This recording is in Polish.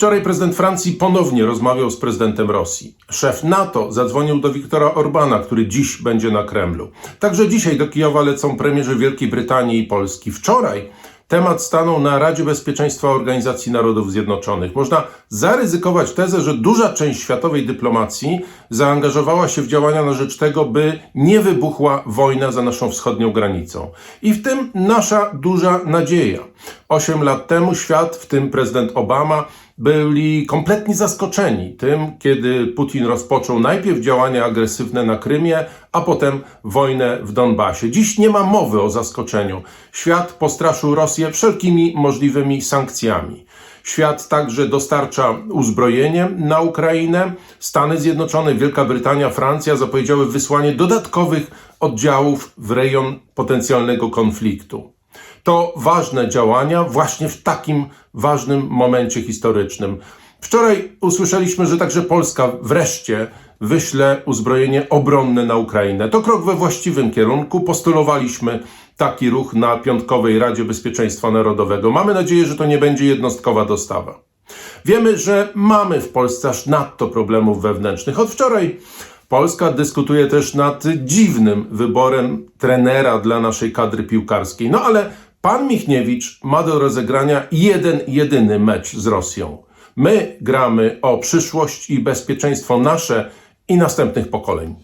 Wczoraj prezydent Francji ponownie rozmawiał z prezydentem Rosji. Szef NATO zadzwonił do Viktora Orbana, który dziś będzie na Kremlu. Także dzisiaj do Kijowa lecą premierzy Wielkiej Brytanii i Polski. Wczoraj temat stanął na Radzie Bezpieczeństwa Organizacji Narodów Zjednoczonych. Można zaryzykować tezę, że duża część światowej dyplomacji zaangażowała się w działania na rzecz tego, by nie wybuchła wojna za naszą wschodnią granicą. I w tym nasza duża nadzieja. Osiem lat temu świat, w tym prezydent Obama, byli kompletnie zaskoczeni tym, kiedy Putin rozpoczął najpierw działania agresywne na Krymie, a potem wojnę w Donbasie. Dziś nie ma mowy o zaskoczeniu. Świat postraszył Rosję wszelkimi możliwymi sankcjami. Świat także dostarcza uzbrojenie na Ukrainę. Stany Zjednoczone, Wielka Brytania, Francja zapowiedziały wysłanie dodatkowych oddziałów w rejon potencjalnego konfliktu. To ważne działania właśnie w takim ważnym momencie historycznym. Wczoraj usłyszeliśmy, że także Polska wreszcie wyśle uzbrojenie obronne na Ukrainę. To krok we właściwym kierunku. Postulowaliśmy taki ruch na Piątkowej Radzie Bezpieczeństwa Narodowego. Mamy nadzieję, że to nie będzie jednostkowa dostawa. Wiemy, że mamy w Polsce aż nadto problemów wewnętrznych. Od wczoraj Polska dyskutuje też nad dziwnym wyborem trenera dla naszej kadry piłkarskiej. No ale pan Michniewicz ma do rozegrania jeden, jedyny mecz z Rosją. My gramy o przyszłość i bezpieczeństwo nasze i następnych pokoleń.